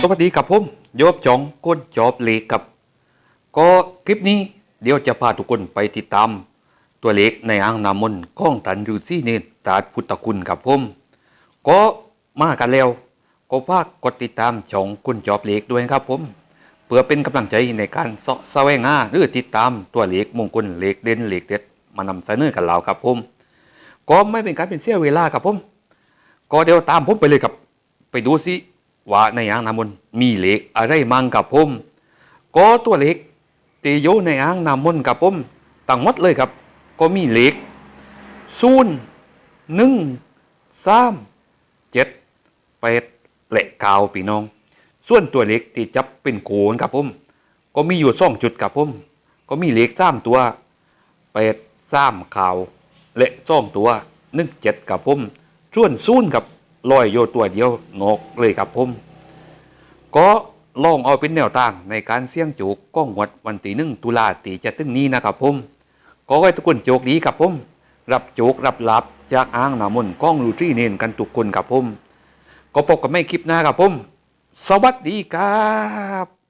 สวัสดีครับผมโยบจองก้นจอบเล็กครับ ก็คลิปนี้เดี๋ยวจะพาทุกคนไปติดตาม ตัวเลขในอ่างน้ำมนต์ของตันฤาษีเนตตาดพุทธคุณครับผมก็มากันแล้วก็ฝากกดติดตามช่องก้นจอบเล็กด้วยครับผม เพื่อเป็นกำลังใจในการเสาะแสวงหาหรือติดตามตัวเลขมงคลเลขเด่นเลขเด็ดมานำเสนอกันแล้วครับผมก็ไม่เป็นการเป็นเสียเวลาครับผม ก็เดี๋ยวตามผมไปเลยครับ ไปดูสิว่าในอ่างน้ำมนต์มีเหล็กอะไรมั่งกับผมก็ตัวเหล็กตีโยในอ่างน้ำมนต์กับผมตั้งหมดเลยครับ ก็มีเหล็กศูนย์หนึ่งสามเจ็ดแปดและเก้าพี่น้อง ส่วนตัวเหล็กที่จับเป็นโขนครับผมก็มีอยู่สองจุดครับผมก็มีเหล็กสามตัวแปดสามขาวและสองตัวหนึ่งเจ็ดครับผม ส่วนศูนกับลอยโยตัวเดียวนอกเลยครับผม ก็ลองเอาเป็นแนวทางในการเสี่ยงโจกก้องวัดวันที่หนึ่งตุลาตีจะตึงนี้นะครับผมก็ให้ทุกคนโจกดีครับผมรับโจกรับลับจากอ่างน้ำมนก้องรูที่เนนกันทุกคนครับผมก็พบกันไม่คลิปหน้าครับผม สวัสดีครับ